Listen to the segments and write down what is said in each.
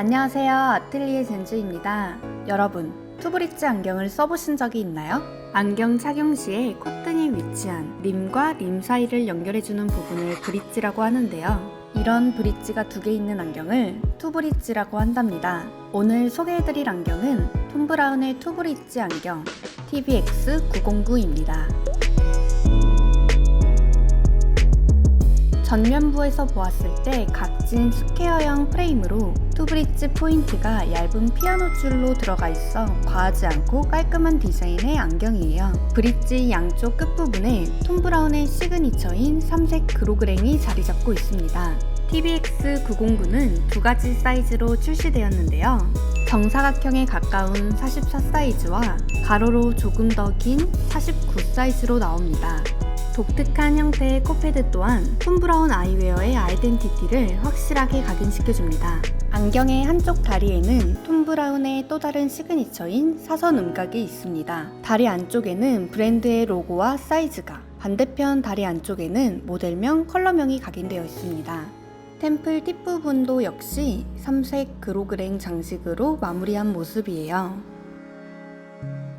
안녕하세요. 아틀리에 젠주입니다. 여러분, 투브릿지 안경을 써보신 적이 있나요? 안경 착용 시에 콧등에 위치한 림과 림 사이를 연결해주는 부분을 브릿지라고 하는데요. 이런 브릿지가 두 개 있는 안경을 투브릿지라고 한답니다. 오늘 소개해드릴 안경은 톰 브라운의 투브릿지 안경 TVX909입니다. 전면부에서 보았을 때 각진 스퀘어형 프레임으로 투브릿지 포인트가 얇은 피아노 줄로 들어가 있어 과하지 않고 깔끔한 디자인의 안경이에요. 브릿지 양쪽 끝부분에 톰 브라운의 시그니처인 삼색 그로그랭이 자리 잡고 있습니다. TBX909는 두 가지 사이즈로 출시되었는데요. 정사각형에 가까운 44 사이즈와 가로로 조금 더 긴 49 사이즈로 나옵니다. 독특한 형태의 코패드 또한 톰 브라운 아이웨어의 아이덴티티를 확실하게 각인시켜줍니다. 안경의 한쪽 다리에는 톰 브라운의 또 다른 시그니처인 사선 음각이 있습니다. 다리 안쪽에는 브랜드의 로고와 사이즈가, 반대편 다리 안쪽에는 모델명, 컬러명이 각인되어 있습니다. 템플 뒷부분도 역시 삼색 그로그랭 장식으로 마무리한 모습이에요.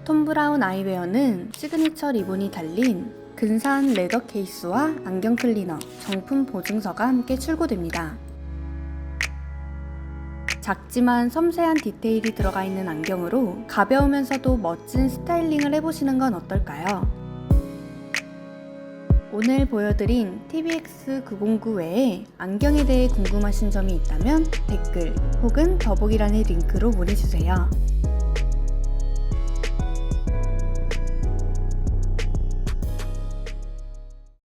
톰 브라운 아이웨어는 시그니처 리본이 달린 근사한 레더 케이스와 안경 클리너, 정품 보증서가 함께 출고됩니다. 작지만 섬세한 디테일이 들어가 있는 안경으로 가벼우면서도 멋진 스타일링을 해보시는 건 어떨까요? 오늘 보여드린 TBX909 외에 안경에 대해 궁금하신 점이 있다면 댓글 혹은 더보기란의 링크로 문의주세요.